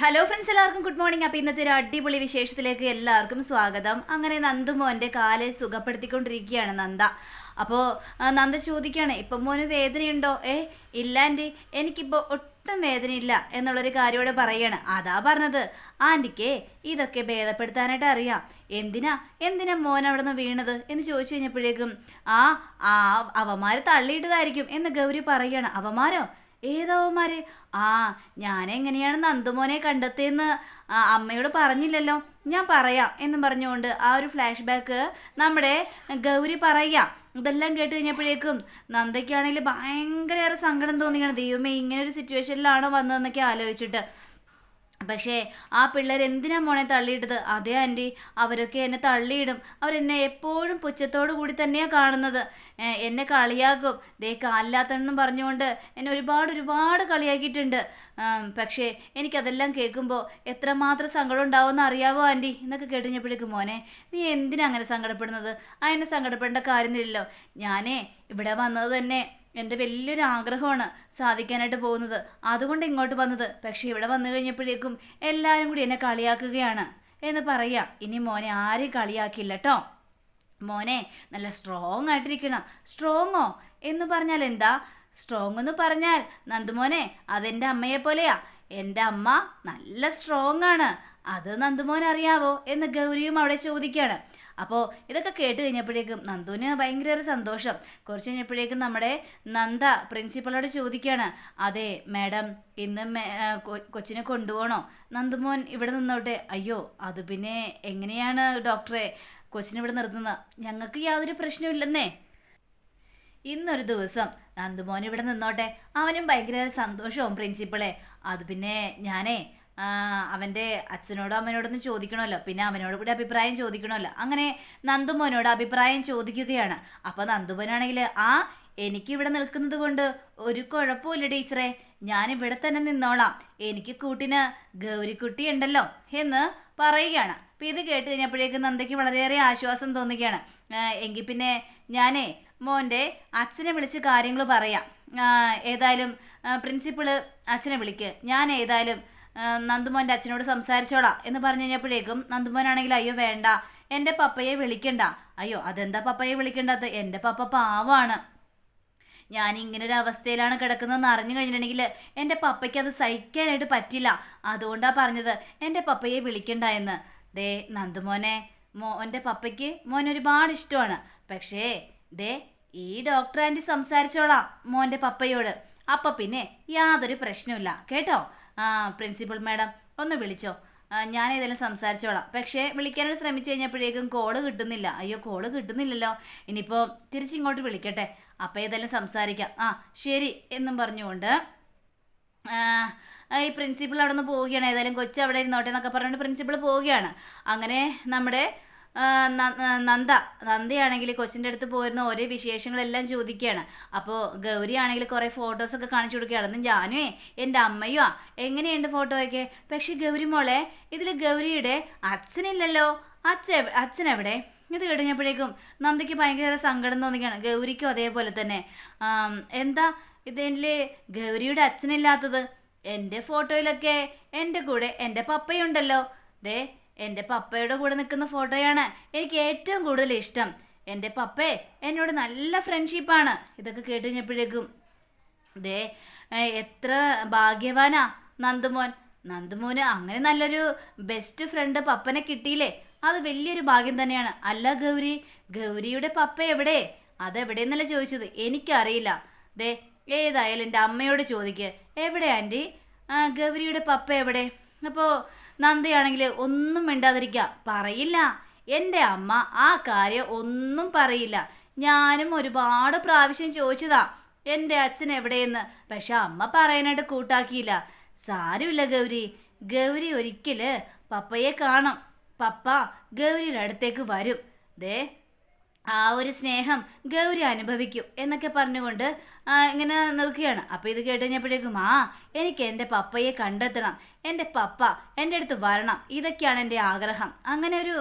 Hello friends എല്ലാവർക്കും good morning അപ്പോൾ ഇന്നത്തെ ഒരു അടിപൊളി വിശേഷത്തിലേക്ക് എല്ലാവർക്കും സ്വാഗതം. അങ്ങനെ നന്ദുമോന്റെ കാലെ സുഖപ്പെടുത്തിക്കൊണ്ടിരിക്കുകയാണ് നന്ദ. അപ്പോൾ നന്ദ ചോദിക്കുകയാണ് ഇപ്പം മോന് വേദനയുണ്ടോ? ഏ ഇല്ലാന്റെ എനിക്കിപ്പോൾ ഒട്ടും വേദനയില്ല. എന്നുള്ളൊരു കാര്യമോടെ പറയാണ്. അതാ പറഞ്ഞത്. ആന്റിക്ക് ഇതൊക്കെ ഭേദപ്പെടുത്താനായിട്ട് അറിയാം. എന്തിനാ എന്തിനാ മോൻ അവിടെ നിന്ന് വീണത്? എന്ന് ചോദിച്ചു കഴിഞ്ഞപ്പോഴേക്കും ആ ആ അവന്മാർ തള്ളിയിട്ടതായിരിക്കും എന്ന് ഗൗരി പറയാണ്. അവന്മാരോ? ഏതവന്മാര്? ആ ഞാനെങ്ങനെയാണ് നന്ദുമോനെ കണ്ടെത്തിയെന്ന് അമ്മയോട് പറഞ്ഞില്ലല്ലോ. ഞാൻ പറയാം എന്ന് പറഞ്ഞുകൊണ്ട് ആ ഒരു ഫ്ലാഷ് ബാക്ക് നമ്മുടെ ഗൗരി പറയാം ഇതെല്ലാം കേട്ട് കഴിഞ്ഞപ്പോഴേക്കും നന്ദയ്ക്കാണെങ്കിൽ ഭയങ്കരയേറെ സങ്കടം തോന്നിയാണ് ദൈവമേ ഇങ്ങനെ ഒരു സിറ്റുവേഷനിലാണോ വന്നതെന്നൊക്കെ ആലോചിച്ചിട്ട്. പക്ഷേ ആ പിള്ളേർ എന്തിനാ മോനെ തള്ളിയിട്ടത്? അതേ ആന്റി. അവരൊക്കെ എന്നെ തള്ളിയിടും. അവരെന്നെ എപ്പോഴും പുച്ഛത്തോടു കൂടി തന്നെയാണ് കാണുന്നത്. എന്നെ കളിയാക്കും. ദേ കാലില്ലാത്തണെന്നും പറഞ്ഞുകൊണ്ട് എന്നെ ഒരുപാട് ഒരുപാട് കളിയാക്കിയിട്ടുണ്ട്. ആം, പക്ഷേ എനിക്കതെല്ലാം കേൾക്കുമ്പോൾ എത്രമാത്രം സങ്കടം ഉണ്ടാവുമെന്ന് അറിയാവോ ആന്റി? എന്നൊക്കെ കേട്ടുകഴിഞ്ഞപ്പോഴേക്കും മോനെ നീ എന്തിനാ അങ്ങനെ സങ്കടപ്പെടുന്നത്? എന്നെ സങ്കടപ്പെടേണ്ട കാര്യമില്ലല്ലോ. ഞാനേ ഇവിടെ വന്നത് തന്നെ എന്റെ വലിയൊരു ആഗ്രഹമാണ് സാധിക്കാനായിട്ട് പോകുന്നത്. അതുകൊണ്ട് ഇങ്ങോട്ട് വന്നത്. പക്ഷേ ഇവിടെ വന്നു കഴിഞ്ഞപ്പോഴേക്കും എല്ലാവരും കൂടി എന്നെ കളിയാക്കുകയാണ്. എന്ന് പറയാം. ഇനി മോനെ ആരും കളിയാക്കില്ല കേട്ടോ മോനെ നല്ല സ്ട്രോങ് ആയിട്ടിരിക്കണം. സ്ട്രോങ്ങോ എന്ന് പറഞ്ഞാൽ എന്താ? സ്ട്രോങ് എന്ന് പറഞ്ഞാൽ നന്ദുമോനെ അതെന്റെ അമ്മയെ പോലെയാ. എന്റെ അമ്മ നല്ല സ്ട്രോങ് ആണ്. അത് നന്ദുമോൻ അറിയാവോ എന്ന് ഗൗരിയും അവിടെ ചോദിക്കുകയാണ് അപ്പോൾ ഇതൊക്കെ കേട്ട് കഴിഞ്ഞപ്പോഴേക്കും നന്ദുവിന് ഭയങ്കര ഒരു സന്തോഷം. കുറച്ച് കഴിഞ്ഞപ്പോഴേക്കും നമ്മുടെ നന്ദ പ്രിൻസിപ്പളോട് ചോദിക്കുകയാണ് അതെ മാഡം ഇന്ന് കൊച്ചിനെ കൊണ്ടുപോകണോ? നന്ദുമോൻ ഇവിടെ നിന്നോട്ടെ അയ്യോ അത് പിന്നെ എങ്ങനെയാണ് ഡോക്ടറെ കൊച്ചിനെ ഇവിടെ നിർത്തുന്നത്? ഞങ്ങൾക്ക് യാതൊരു പ്രശ്നമില്ലെന്നേ ഇന്നൊരു ദിവസം നന്ദുമോൻ ഇവിടെ നിന്നോട്ടെ. അവനും ഭയങ്കര സന്തോഷവും പ്രിൻസിപ്പളെ. അത് പിന്നെ ഞാനേ അവന്റെ അച്ഛനോടും അമ്മനോടൊന്ന് ചോദിക്കണമല്ലോ. പിന്നെ അവനോട് കൂടി അഭിപ്രായം ചോദിക്കണമല്ലോ. അങ്ങനെ നന്ദുമോനോട് അഭിപ്രായം ചോദിക്കുകയാണ്. അപ്പോൾ നന്ദുമോനാണെങ്കിൽ ആ എനിക്ക് ഇവിടെ നിൽക്കുന്നത് കൊണ്ട് ഒരു കുഴപ്പമില്ല ടീച്ചറെ. ഞാൻ ഇവിടെ തന്നെ നിന്നോളാം. എനിക്ക് കൂട്ടിന് ഗൗരിക്കുട്ടി ഉണ്ടല്ലോ എന്ന് പറയുകയാണ്. അപ്പം ഇത് കേട്ട് കഴിഞ്ഞപ്പോഴേക്കും നന്ദയ്ക്ക് വളരെയേറെ ആശ്വാസം തോന്നുകയാണ്. എങ്കിൽ പിന്നെ ഞാനേ മോന്റെ അച്ഛനെ വിളിച്ച് കാര്യങ്ങൾ പറയാം. ഏതായാലും പ്രിൻസിപ്പിൾ അച്ഛനെ വിളിക്ക്. ഞാൻ ഏതായാലും നന്ദുമോന്റെ അച്ഛനോട് സംസാരിച്ചോളാം എന്ന് പറഞ്ഞു കഴിഞ്ഞപ്പോഴേക്കും നന്ദുമോനാണെങ്കിൽ അയ്യോ വേണ്ട. എന്റെ പപ്പയെ വിളിക്കണ്ട. അയ്യോ അതെന്താ പപ്പയെ വിളിക്കേണ്ടത്? എന്റെ പപ്പ പാവാണ്. ഞാൻ ഇങ്ങനെ ഒരു അവസ്ഥയിലാണ് കിടക്കുന്നതെന്ന് അറിഞ്ഞു കഴിഞ്ഞിട്ടുണ്ടെങ്കിൽ എന്റെ പപ്പയ്ക്ക് അത് സഹിക്കാനായിട്ട് പറ്റില്ല. അതുകൊണ്ടാണ് പറഞ്ഞത്. എന്റെ പപ്പയെ വിളിക്കണ്ട എന്ന്. ദേ നന്ദുമോനെ മോന്റെ പപ്പയ്ക്ക് മോൻ ഒരുപാട് ഇഷ്ടമാണ്. പക്ഷേ ദേ ഈ ഡോക്ടർ ആന്റി സംസാരിച്ചോളാം മോന്റെ പപ്പയോട്. അപ്പം പിന്നെ യാതൊരു പ്രശ്നമില്ല കേട്ടോ? ആ പ്രിൻസിപ്പൽ മാഡം ഒന്ന് വിളിച്ചോ. ഞാൻ ഏതായാലും സംസാരിച്ചോളാം. പക്ഷേ വിളിക്കാനായിട്ട് ശ്രമിച്ചു കഴിഞ്ഞപ്പോഴേക്കും കോൾ കിട്ടുന്നില്ല. അയ്യോ കോൾ കിട്ടുന്നില്ലല്ലോ. ഇനിയിപ്പോൾ തിരിച്ചിങ്ങോട്ട് വിളിക്കട്ടെ. അപ്പോൾ ഏതായാലും സംസാരിക്കാം. ആ ശരി എന്നും പറഞ്ഞുകൊണ്ട് ഈ പ്രിൻസിപ്പൾ അവിടെ നിന്ന് പോവുകയാണ്. ഏതായാലും കൊച്ചു അവിടെ ഇരുന്നോട്ടെ എന്നൊക്കെ പറഞ്ഞുകൊണ്ട് പ്രിൻസിപ്പൾ പോവുകയാണ്. അങ്ങനെ നമ്മുടെ നന്ദ. നന്ദയാണെങ്കിൽ കൊച്ചിന്റെ അടുത്ത് പോയിരുന്ന ഓരോ വിശേഷങ്ങളെല്ലാം ചോദിക്കുകയാണ്. അപ്പോൾ ഗൗരി ആണെങ്കിൽ കുറേ ഫോട്ടോസൊക്കെ കാണിച്ചു കൊടുക്കുകയാണ്. അന്ന് ഞാനുവേ എന്റെ അമ്മയോ എങ്ങനെയുണ്ട് ഫോട്ടോയൊക്കെ പക്ഷേ ഗൗരി മോളെ ഇതിൽ ഗൗരിയുടെ അച്ഛനില്ലല്ലോ. അച്ഛ അച്ഛൻ എവിടെ ഇത് കഴിഞ്ഞപ്പോഴേക്കും നന്ദയ്ക്ക് ഭയങ്കര സങ്കടം തോന്നിക്കുകയാണ്. ഗൗരിക്കും അതേപോലെ തന്നെ. എന്താ ഇതിൽ ഗൗരിയുടെ അച്ഛനില്ലാത്തത്? എന്റെ ഫോട്ടോയിലൊക്കെ എന്റെ കൂടെ എന്റെ പപ്പയുണ്ടല്ലോ. ദേ എന്റെ പപ്പയുടെ കൂടെ നിൽക്കുന്ന ഫോട്ടോയാണ് എനിക്ക് ഏറ്റവും കൂടുതൽ ഇഷ്ടം. എന്റെ പപ്പേ എന്നോട് നല്ല ഫ്രണ്ട്ഷിപ്പാണ് ഇതൊക്കെ കേട്ട് കഴിഞ്ഞപ്പോഴേക്കും ദേ എത്ര ഭാഗ്യവാനാ നന്ദുമോൻ. നന്ദുമോന് അങ്ങനെ നല്ലൊരു ബെസ്റ്റ് ഫ്രണ്ട് പപ്പനെ കിട്ടിയില്ലേ? അത് വലിയൊരു ഭാഗ്യം തന്നെയാണ്. അല്ല ഗൗരി ഗൗരിയുടെ പപ്പ എവിടെ? അതെവിടെയെന്നല്ല ചോദിച്ചത്? എനിക്കറിയില്ല. ദേ ഏതായാലും എന്റെ അമ്മയോട് ചോദിക്കുക എവിടെ ആന്റി? ഗൗരിയുടെ പപ്പ എവിടെ? അപ്പോൾ നന്ദയാണെങ്കിൽ ഒന്നും മിണ്ടാതിരിക്കുക പറയില്ല. എന്റെ അമ്മ ആ കാര്യം ഒന്നും പറയില്ല. ഞാനും ഒരുപാട് പ്രാവശ്യം ചോദിച്ചതാ. എന്റെ അച്ഛൻ എവിടെയെന്ന്. പക്ഷെ അമ്മ പറയാനായിട്ട് കൂട്ടാക്കിയില്ല. സാരമില്ല ഗൗരി. ഗൗരി ഒരിക്കൽ പപ്പയെ കാണും. പപ്പ ഗൗരിയുടെ അടുത്തേക്ക് വരും. ദേ ആ ഒരു സ്നേഹം ഗൗരി അനുഭവിക്കും എന്നൊക്കെ പറഞ്ഞുകൊണ്ട് ഇങ്ങനെ നിൽക്കുകയാണ്. അപ്പോൾ ഇത് കേട്ട് കഴിഞ്ഞപ്പോഴേക്കും ആ എനിക്ക് എന്റെ പപ്പയെ കണ്ടെത്തണം എന്റെ പപ്പ എന്റെ അടുത്ത് വരണം ഇതൊക്കെയാണ് എന്റെ ആഗ്രഹം. അങ്ങനെ ഒരു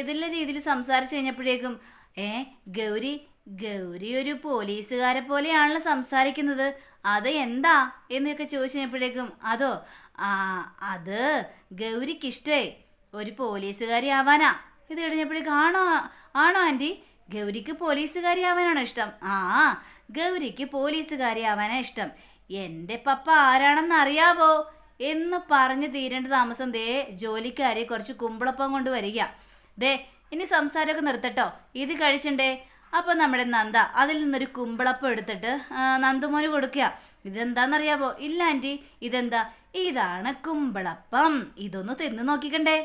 ഇതിലെ രീതിയിൽ സംസാരിച്ച് കഴിഞ്ഞപ്പോഴേക്കും ഏ ഗൗരി ഗൗരി ഒരു പോലീസുകാരെ പോലെയാണല്ലോ സംസാരിക്കുന്നത്. അത് എന്താ? എന്നൊക്കെ ചോദിച്ചു കഴിഞ്ഞപ്പോഴേക്കും അതോ ആ അത് ഗൗരിക്കിഷ്ടേ ഒരു പോലീസുകാരി ആവാനാ. ഇത് കഴിഞ്ഞപ്പോഴേക്കും ആണോ ആണോ ആന്റി? ഗൗരിക്ക് പോലീസുകാരി ആവാനാണോ ഇഷ്ടം? ആ ഗൗരിക്ക് പോലീസുകാരി ആവാനാ ഇഷ്ടം. എന്റെ പപ്പ ആരാണെന്ന് അറിയാവോ? എന്ന് പറഞ്ഞു തീരേണ്ട താമസം ദേ ജോലിക്കാരി കുറച്ച് കുമ്പിളപ്പം കൊണ്ട് വരിക. ദേ ഇനി സംസാരമൊക്കെ നിർത്തട്ടോ. ഇത് കഴിച്ചിണ്ടേ. അപ്പോൾ നമ്മുടെ നന്ദ അതിൽ നിന്നൊരു കുമ്പിളപ്പം എടുത്തിട്ട് നന്ദുമോന് കൊടുക്കുക. ഇതെന്താണെന്നറിയാവോ ഇല്ല ആന്റി ഇതെന്താ? ഇതാണ് കുമ്പിളപ്പം. ഇതൊന്ന് തിന്ന് നോക്കിക്കണ്ടേ.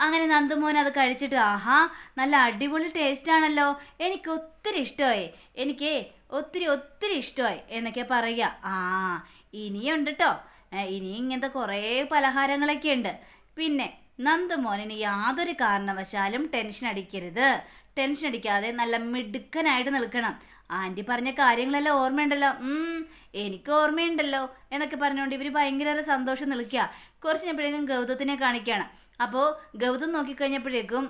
അങ്ങനെ നന്ദുമോൻ അത് കഴിച്ചിട്ട് ആഹാ നല്ല അടിപൊളി ടേസ്റ്റ് ആണല്ലോ. എനിക്ക് ഒത്തിരി ഇഷ്ടമായി. എനിക്ക് ഒത്തിരി ഒത്തിരി ഇഷ്ടമായി എന്നൊക്കെ പറയുക. ആ ഇനിയുണ്ട് കേട്ടോ ഇനി ഇങ്ങനത്തെ കുറേ പലഹാരങ്ങളൊക്കെ ഉണ്ട്. പിന്നെ നന്ദമോനിന് യാതൊരു കാരണവശാലും ടെൻഷൻ അടിക്കരുത്. ടെൻഷൻ അടിക്കാതെ നല്ല മിടുക്കനായിട്ട് നിൽക്കണം. ആന്റി പറഞ്ഞ കാര്യങ്ങളെല്ലാം ഓർമ്മയുണ്ടല്ലോ. എനിക്ക് ഓർമ്മയുണ്ടല്ലോ എന്നൊക്കെ പറഞ്ഞുകൊണ്ട് ഇവർ ഭയങ്കര സന്തോഷം നിൽക്കുക. കുറച്ച് കഴിഞ്ഞപ്പോഴേക്കും ഗൗതത്തിനെ കാണിക്കുകയാണ്. അപ്പോൾ ഗൗതം നോക്കിക്കഴിഞ്ഞപ്പോഴേക്കും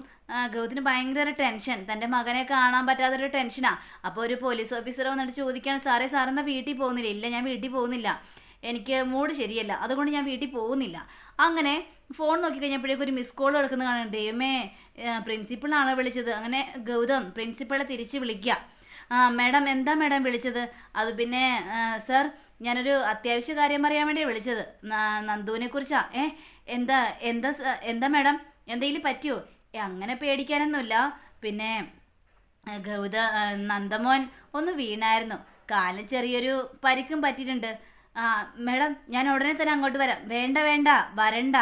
ഗൗതിന് ഭയങ്കര ടെൻഷൻ. തന്റെ മകനെ കാണാൻ പറ്റാത്തൊരു ടെൻഷനാണ് അപ്പോൾ ഒരു പോലീസ് ഓഫീസർ വന്നിട്ട് ചോദിക്കുകയാണ് സാറേ സാറെന്നാ വീട്ടിൽ പോകുന്നില്ല? ഇല്ല ഞാൻ വീട്ടിൽ പോകുന്നില്ല. എനിക്ക് മൂഡ് ശരിയല്ല. അതുകൊണ്ട് ഞാൻ വീട്ടിൽ പോകുന്നില്ല. അങ്ങനെ ഫോൺ നോക്കിക്കഴിഞ്ഞപ്പോഴേക്കും ഒരു മിസ് കോൾ എടുക്കുന്ന കാണാൻ ദൈവമേ പ്രിൻസിപ്പളാണോ വിളിച്ചത്? അങ്ങനെ ഗൗതം പ്രിൻസിപ്പളെ തിരിച്ച് വിളിക്കുക. മാഡം എന്താ മാഡം വിളിച്ചത്? അത് പിന്നെ സർ ഞാനൊരു അത്യാവശ്യ കാര്യം പറയാൻ വേണ്ടി വിളിച്ചത്. നന്ദുവിനെ കുറിച്ചാ. ഏ എന്താ എന്താ എന്താ മാഡം? എന്തെങ്കിലും പറ്റുമോ അങ്ങനെ പേടിക്കാനൊന്നുമില്ല. പിന്നെ ഗൗത നന്ദമോൻ ഒന്ന് വീണായിരുന്നു. കാലിന് ചെറിയൊരു പരിക്കും പറ്റിയിട്ടുണ്ട്. ആ മാഡം ഞാൻ ഉടനെ തന്നെ അങ്ങോട്ട് വരാം. വേണ്ട വേണ്ട വരണ്ട.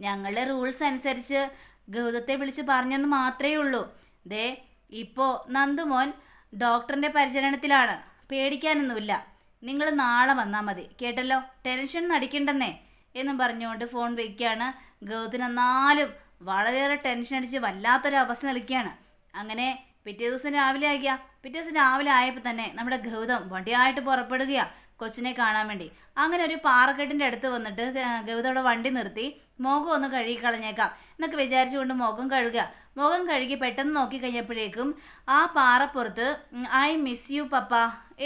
ഞങ്ങളുടെ റൂൾസ് അനുസരിച്ച് ഗൗതത്തെ വിളിച്ച് പറഞ്ഞെന്ന് മാത്രമേ ഉള്ളൂ. ദേ ഇപ്പോൾ നന്ദുമോൻ ഡോക്ടറിന്റെ പരിചരണത്തിലാണ്. പേടിക്കാനൊന്നുമില്ല. നിങ്ങൾ നാളെ വന്നാൽ മതി. കേട്ടല്ലോ? ടെൻഷൻ നടിക്കണ്ടെന്നേ എന്നും പറഞ്ഞുകൊണ്ട് ഫോൺ വയ്ക്കുകയാണ് ഗൗതം എന്നാലും വളരെയേറെ ടെൻഷൻ അടിച്ച് വല്ലാത്തൊരു അവസ്ഥ നിൽക്കുകയാണ്. അങ്ങനെ പിറ്റേ ദിവസം രാവിലെ ആകിയ പിറ്റേ ദിവസം രാവിലെ ആയപ്പോൾ തന്നെ നമ്മുടെ ഗൗതം വണ്ടിയായിട്ട് പുറപ്പെടുകയാണ് കൊച്ചിനെ കാണാൻ വേണ്ടി. അങ്ങനെ ഒരു പാറക്കെട്ടിന്റെ അടുത്ത് വന്നിട്ട് ഗൗതം അവിടെ വണ്ടി നിർത്തി. മുഖം ഒന്ന് കഴുകി കളഞ്ഞേക്കാം. എന്നൊക്കെ വിചാരിച്ചുകൊണ്ട് മുഖം കഴുകുക. മുഖം കഴുകി പെട്ടെന്ന് നോക്കി കഴിഞ്ഞപ്പോഴേക്കും ആ പാറപ്പുറത്ത് ഐ മിസ് യു പപ്പ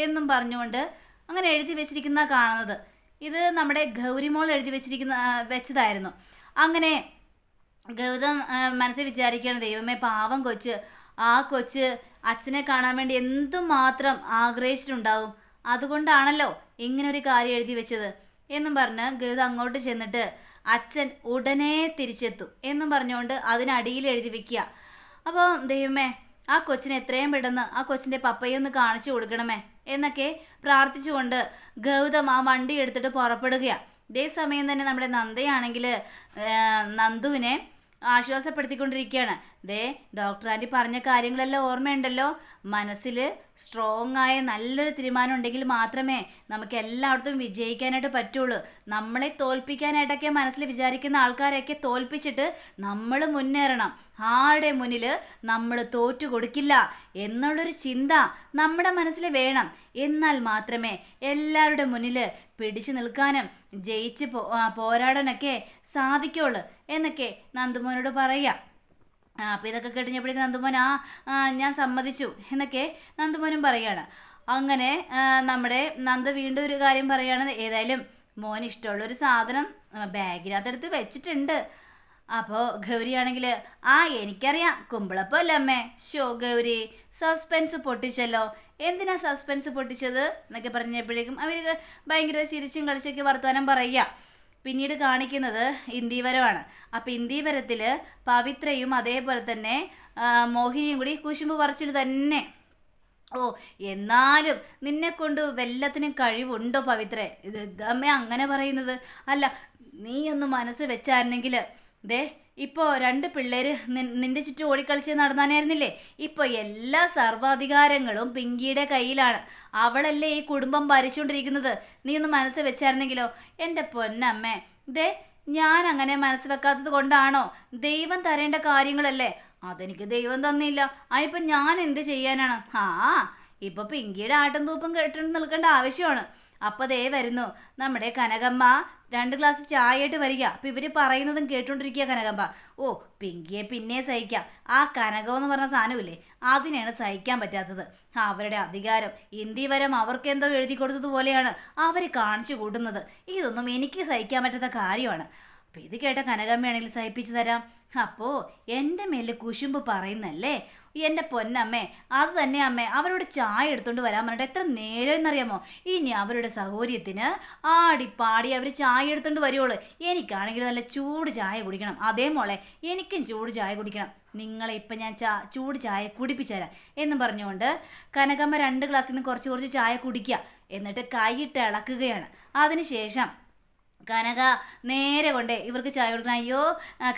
എന്നും പറഞ്ഞുകൊണ്ട് അങ്ങനെ എഴുതി വെച്ചിരിക്കുന്ന കാണുന്നത്. ഇത് നമ്മുടെ ഗൗരിമോൾ എഴുതി വെച്ചിരിക്കുന്ന വെച്ചതായിരുന്നു. അങ്ങനെ ഗൗതം മനസ്സിൽ വിചാരിക്കുകയാണ് ദൈവമേ പാവം കൊച്ച്. ആ കൊച്ച് അച്ഛനെ കാണാൻ വേണ്ടി എന്തുമാത്രം ആഗ്രഹിച്ചിട്ടുണ്ടാവും? അതുകൊണ്ടാണല്ലോ ഒരു കാര്യം എഴുതി വെച്ചത് എന്നും പറഞ്ഞ് ഗൗതം അങ്ങോട്ട് ചെന്നിട്ട് അച്ഛൻ ഉടനെ തിരിച്ചെത്തും എന്നും പറഞ്ഞുകൊണ്ട് അതിനടിയിൽ എഴുതി വെക്കുക. അപ്പോൾ ദൈവമേ ആ കൊച്ചിനെ എത്രയും പെട്ടെന്ന് ആ കൊച്ചിന്റെ പപ്പയെ ഒന്ന് കാണിച്ചു കൊടുക്കണമേ. എന്നൊക്കെ പ്രാർത്ഥിച്ചുകൊണ്ട് ഗൗതം ആ വണ്ടി എടുത്തിട്ട് പുറപ്പെടുകയാണ് ഇതേ സമയം തന്നെ നമ്മുടെ നന്ദയാണെങ്കിൽ നന്ദുവിനെ ആശ്വാസപ്പെടുത്തിക്കൊണ്ടിരിക്കുകയാണ്. ദേ ഡോക്ടർ ആന്റി പറഞ്ഞ കാര്യങ്ങളെല്ലാം ഓർമ്മയുണ്ടല്ലോ. മനസ്സിൽ സ്ട്രോങ് ആയ നല്ലൊരു തീരുമാനം ഉണ്ടെങ്കിൽ മാത്രമേ നമുക്ക് എല്ലായിടത്തും വിജയിക്കാനായിട്ട് പറ്റുള്ളൂ. നമ്മളെ തോൽപ്പിക്കാനായിട്ടൊക്കെ മനസ്സിൽ വിചാരിക്കുന്ന ആൾക്കാരെയൊക്കെ തോൽപ്പിച്ചിട്ട് നമ്മൾ മുന്നേറണം. ആരുടെ മുന്നിൽ നമ്മൾ തോറ്റു കൊടുക്കില്ല എന്നുള്ളൊരു ചിന്ത നമ്മുടെ മനസ്സിൽ വേണം. എന്നാൽ മാത്രമേ എല്ലാവരുടെ മുന്നിൽ പിടിച്ചു നിൽക്കാനും ജയിച്ച് പോ പോരാടാനൊക്കെ സാധിക്കുള്ളൂ എന്നൊക്കെ നന്ദുമോനോട് പറയാം അപ്പോൾ ഇതൊക്കെ കേട്ടുകഴിഞ്ഞപ്പോഴേക്കും നന്ദുമോൻ ആ ഞാൻ സമ്മതിച്ചു എന്നൊക്കെ നന്ദുമോനും പറയുകയാണ് അങ്ങനെ നമ്മുടെ നന്ദ വീണ്ടും ഒരു കാര്യം പറയുകയാണ് ഏതായാലും മോൻ ഇഷ്ടമുള്ളൊരു സാധനം ആ, ബാഗിനകത്തെടുത്ത് വെച്ചിട്ടുണ്ട്. അപ്പോൾ ഗൗരിയാണെങ്കിൽ ആ എനിക്കറിയാം. കുമ്പിളപ്പല്ലേ അമ്മേ? ഷോ ഗൗരി സസ്പെൻസ് പൊട്ടിച്ചല്ലോ. എന്തിനാ സസ്പെൻസ് പൊട്ടിച്ചത്? എന്നൊക്കെ പറഞ്ഞപ്പോഴേക്കും അവർ ഭയങ്കര ചിരിച്ചും കളിച്ചൊക്കെ വർത്തമാനം പറയുക. പിന്നീട് കാണിക്കുന്നത് ഇന്ദീവരമാണ്. അപ്പോൾ ഇന്ദീവരത്തിൽ പവിത്രയും അതേപോലെ തന്നെ മോഹിനിയും കൂടി കുശുമ്പ് പറിച്ചിൽ തന്നെ. ഓ എന്നാലും നിന്നെ കൊണ്ട് വല്ലത്തിനും കഴിവുണ്ടോ പവിത്രേ? ഇത് അമ്മ അങ്ങനെ പറയുന്നത്. അല്ല നീ ഒന്ന് മനസ്സ് വെച്ചായിരുന്നെങ്കിൽ ദേ ഇപ്പോൾ രണ്ട് പിള്ളേര് നിൻ- നിന്റെ ചുറ്റും ഓടിക്കളിച്ച് നടന്നാനായിരുന്നില്ലേ? ഇപ്പോൾ എല്ലാ സർവാധികാരങ്ങളും പിങ്കിയുടെ കയ്യിലാണ്. അവളല്ലേ ഈ കുടുംബം ഭരിച്ചുകൊണ്ടിരിക്കുന്നത് നീ ഒന്ന് മനസ്സ് വെച്ചായിരുന്നെങ്കിലോ? എന്റെ പൊന്നമ്മേ. ദേ ഞാൻ അങ്ങനെ മനസ്സ് വെക്കാത്തത് കൊണ്ടാണോ? ദൈവം തരേണ്ട കാര്യങ്ങളല്ലേ? അതെനിക്ക് ദൈവം തന്നില്ല. അതിനിപ്പോൾ ഞാൻ എന്ത് ചെയ്യാനാണ്? ആ ഇപ്പൊ പിങ്കിയുടെ ആട്ടും തൂപ്പും കേട്ടിട്ട് നിൽക്കേണ്ട ആവശ്യമാണ്. അപ്പോൾ ദേ വരുന്നു. നമ്മുടെ കനകമ്മ രണ്ട് ഗ്ലാസ് ചായയായിട്ട് വരിക. അപ്പം ഇവർ പറയുന്നതും കേട്ടുകൊണ്ടിരിക്കുക കനകമ്മ. ഓ പിങ്കിയെ പിന്നെ സഹിക്കാം. ആ കനകം എന്ന് പറഞ്ഞ സാധനമില്ലേ അതിനെയാണ് സഹിക്കാൻ പറ്റാത്തത്. അവരുടെ അധികാരം ഇന്ത്യ വരം അവർക്ക് എന്തോ എഴുതി കൊടുത്തതുപോലെയാണ് അവർ കാണിച്ചു കൂട്ടുന്നത്. ഇതൊന്നും എനിക്ക് സഹിക്കാൻ പറ്റാത്ത കാര്യമാണ്. അപ്പം ഇത് കേട്ട കനകമ്മയാണെങ്കിൽ സഹിപ്പിച്ചു തരാം. അപ്പോൾ എന്റെ മേലിൽ കുശുമ്പ് പറയുന്നല്ലേ? എന്റെ പൊന്നമ്മേ അത് തന്നെ അമ്മേ അവരോട് ചായ എടുത്തുകൊണ്ട് വരാൻ പറഞ്ഞിട്ട് എത്ര നേരം എന്നറിയാമോ? ഇനി അവരുടെ സൗകര്യത്തിന് ആടിപ്പാടി അവർ ചായ എടുത്തുകൊണ്ട് വരുവുള്ളൂ എനിക്കാണെങ്കിൽ നല്ല ചൂട് ചായ കുടിക്കണം. അതേ മോളെ എനിക്കും ചൂട് ചായ കുടിക്കണം. നിങ്ങളെ ഇപ്പം ഞാൻ ചാ ചൂട് ചായ കുടിപ്പിച്ചുതരാം എന്ന് പറഞ്ഞുകൊണ്ട് കനകമ്മ രണ്ട് ഗ്ലാസ്സിൽ നിന്ന് കുറച്ച് കുറച്ച് ചായ കുടിക്കുക എന്നിട്ട് കൈയിട്ട് ഇളക്കുകയാണ്. അതിനുശേഷം കനക നേരെ കൊണ്ടേ ഇവർക്ക് ചായ കൊടുക്കണം. അയ്യോ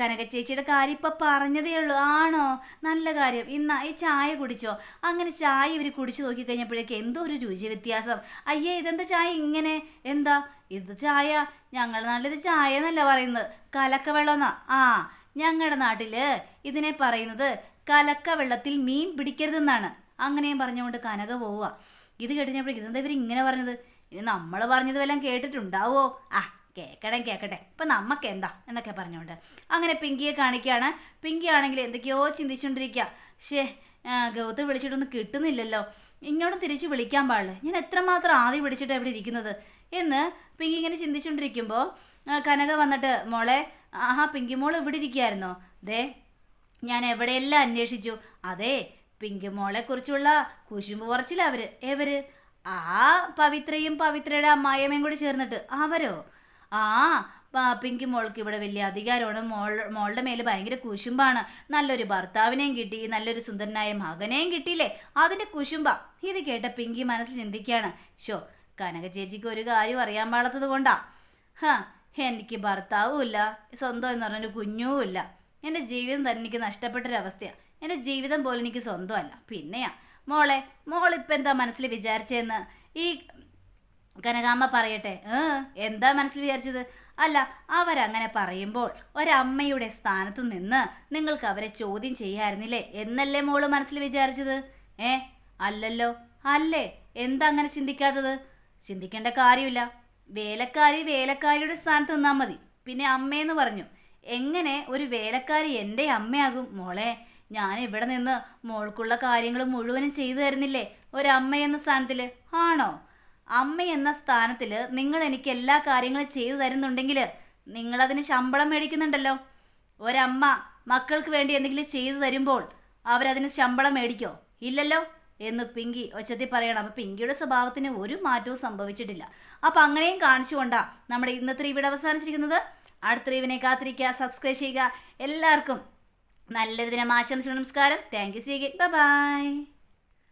കനക ചേച്ചിയുടെ കാര്യം ഇപ്പം പറഞ്ഞതേ ഉള്ളൂ. ആണോ? നല്ല കാര്യം. ഇന്ന ഈ ചായ കുടിച്ചോ. അങ്ങനെ ചായ ഇവർ കുടിച്ചു നോക്കി കഴിഞ്ഞപ്പോഴേക്ക് എന്തോ ഒരു രുചി വ്യത്യാസം അയ്യേ ഇതെന്താ ചായ ഇങ്ങനെ? എന്താ? ഇത് ചായ. ഞങ്ങളുടെ നാട്ടിൽ ഇത് ചായ എന്നല്ല പറയുന്നത്. കലക്ക വെള്ളം ആ ഞങ്ങളുടെ നാട്ടിൽ ഇതിനെ പറയുന്നത് കലക്ക വെള്ളത്തിൽ മീൻ പിടിക്കരുതെന്നാണ്. അങ്ങനെയും പറഞ്ഞുകൊണ്ട് കനക പോവുക. ഇത് കേട്ടുകഴിഞ്ഞപ്പോഴേക്ക് ഇതെന്താ ഇവർ ഇങ്ങനെ പറഞ്ഞത്? ഇനി നമ്മൾ പറഞ്ഞത് വല്ലതും കേട്ടിട്ടുണ്ടാവോ? ആ കേക്കട്ടെ കേക്കട്ടെ. ഇപ്പം നമുക്ക് എന്താ? എന്നൊക്കെ പറഞ്ഞുകൊണ്ട്. അങ്ങനെ പിങ്കിയെ കാണിക്കുകയാണ് പിങ്കി ആണെങ്കിൽ എന്തൊക്കെയോ ചിന്തിച്ചുകൊണ്ടിരിക്കുക ഷേ ഗൗതം വിളിച്ചിട്ടൊന്നും കിട്ടുന്നില്ലല്ലോ. ഇങ്ങോട്ട് തിരിച്ച് വിളിക്കാൻ പാടില്ല. ഞാൻ എത്രമാത്രം ആദ്യം വിളിച്ചിട്ട് എവിടെ ഇരിക്കുന്നത്? എന്ന് പിങ്കി ഇങ്ങനെ ചിന്തിച്ചുകൊണ്ടിരിക്കുമ്പോൾ കനക വന്നിട്ട് മോളെ ആഹാ പിങ്കി മോൾ ഇവിടെ ഇരിക്കുകയായിരുന്നോ ദേ ഞാൻ എവിടെയെല്ലാം അന്വേഷിച്ചു? അതെ പിങ്കി മോളെ കുറിച്ചുള്ള കുശുമ്പ് പറച്ചില്ല അവർ. എവര്? ആ പവിത്രയും പവിത്രയുടെ അമ്മായിയമ്മയും കൂടി ചേർന്നിട്ട്. അവരോ? ആ പിങ്കി മോൾക്ക് ഇവിടെ വലിയ അധികാരമാണ്. മോൾ മോളുടെ മേൽ ഭയങ്കര കുശുമ്പാണ്. നല്ലൊരു ഭർത്താവിനെയും കിട്ടി നല്ലൊരു സുന്ദരനായ മകനെയും കിട്ടിയില്ലേ? അതിന്റെ കുശുമ്പ. ഇത് കേട്ട പിങ്കി മനസ്സിൽ ചിന്തിക്കുകയാണ് ഷോ കനക ചേച്ചിക്ക് ഒരു കാര്യം അറിയാൻ പാടാത്തത് കൊണ്ടാ. ഹാ എനിക്ക് ഭർത്താവും ഇല്ല സ്വന്തം എന്ന് പറഞ്ഞൊരു കുഞ്ഞും ഇല്ല എന്റെ ജീവിതം തന്നെ എനിക്ക് നഷ്ടപ്പെട്ടൊരവസ്ഥയാണ് എന്റെ ജീവിതം പോലും എനിക്ക് സ്വന്തമല്ല. പിന്നെയാ മോളെ മോളിപ്പോൾ എന്താ മനസ്സിൽ വിചാരിച്ചതെന്ന് ഈ കനകാമ്മ പറയട്ടെ. എന്താ മനസ്സിൽ വിചാരിച്ചത്? അല്ല അവരങ്ങനെ പറയുമ്പോൾ ഒരമ്മയുടെ സ്ഥാനത്ത് നിന്ന് നിങ്ങൾക്ക് അവരെ ചോദ്യം ചെയ്യായിരുന്നില്ലേ? എന്നല്ലേ മോൾ മനസ്സിൽ വിചാരിച്ചത്? ഏ അല്ലല്ലോ. അല്ലേ? എന്താ അങ്ങനെ ചിന്തിക്കാത്തത്? ചിന്തിക്കേണ്ട കാര്യമില്ല. വേലക്കാരി വേലക്കാരിയുടെ സ്ഥാനത്ത് നിന്നാൽ മതി. പിന്നെ അമ്മയെന്ന് പറഞ്ഞു. എങ്ങനെ ഒരു വേലക്കാരി എന്റെ അമ്മയാകും മോളെ? ഞാൻ ഇവിടെ നിന്ന് മോൾക്കുള്ള കാര്യങ്ങൾ മുഴുവനും ചെയ്തു തരുന്നില്ലേ? ഒരമ്മയെന്ന സ്ഥാനത്തിൽ ആണോ? അമ്മ എന്ന സ്ഥാനത്തിൽ നിങ്ങൾ എനിക്ക് എല്ലാ കാര്യങ്ങളും ചെയ്തു തരുന്നുണ്ടെങ്കിൽ നിങ്ങളതിന് ശമ്പളം മേടിക്കുന്നുണ്ടല്ലോ. ഒരമ്മ മക്കൾക്ക് വേണ്ടി എന്തെങ്കിലും ചെയ്തു തരുമ്പോൾ അവരതിന് ശമ്പളം മേടിക്കോ? ഇല്ലല്ലോ? എന്ന് പിങ്കി ഒച്ചത്തിൽ പറയണം. അപ്പം പിങ്കിയുടെ സ്വഭാവത്തിന് ഒരു മാറ്റവും സംഭവിച്ചിട്ടില്ല. അപ്പം അങ്ങനെയും കാണിച്ചുകൊണ്ടാ നമ്മുടെ ഇന്നത്തെ ഇവിടെ അവസാനിച്ചിരിക്കുന്നത്. അടുത്ത റീവിനെ കാത്തിരിക്കുക സബ്സ്ക്രൈബ് ചെയ്യുക. എല്ലാവർക്കും നല്ലൊരു ദിനം ആശംസിച്ചു നമസ്കാരം. Thank you C by